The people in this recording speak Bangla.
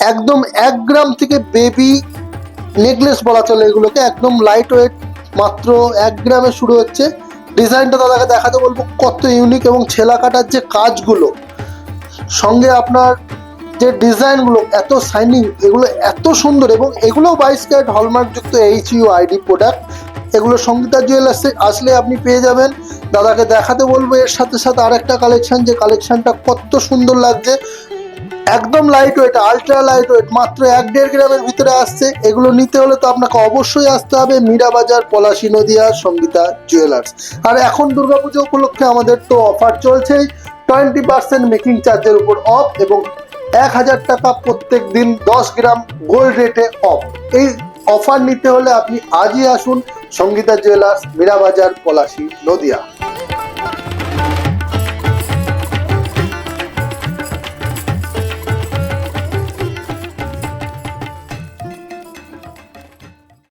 একদম এক গ্রাম থেকে বেবি নেকলেস বলা চলে এগুলোকে, একদম লাইট ওয়েট মাত্র এক গ্রামে শুরু হচ্ছে। ডিজাইনটা দাদাকে দেখাতে বলব, কত ইউনিক এবং ছেলা কাটার যে কাজগুলো, সঙ্গে আপনার যে ডিজাইনগুলো, এত শাইনিং এগুলো এত সুন্দর এবং এগুলো বাইশ ক্যারেট হলমার্কযুক্ত এইচ ইউ আইডি প্রোডাক্ট এগুলো সঙ্গীতা জুয়েলার্সে আসলে আপনি পেয়ে যাবেন। দাদাকে দেখাতে বলব, এর সাথে সাথে আরেকটা কালেকশান যে কালেকশানটা কত সুন্দর লাগছে। একদম light weight ultra light weight মাত্র এক দেড় গ্রামের ভিতরে আসছে। এগুলো নিতে হলে তো আপনাকে অবশ্যই আসতে হবে মীরাবাজার, পলাশী নদিয়া, সঙ্গীতা জুয়েলার্স আর এখন দুর্গাপুজো উপলক্ষে আমাদের তো অফার চলছেই। টোয়েন্টি পার্সেন্ট মেকিং চার্জের উপর অফ এবং এক হাজার টাকা প্রত্যেক দিন দশ গ্রাম গোল্ড রেটে অফ এই অফার নিতে হলে আপনি আজই আসুন সঙ্গীতা জুয়েলার্স মীরাবাজার, পলাশী, নদিয়া।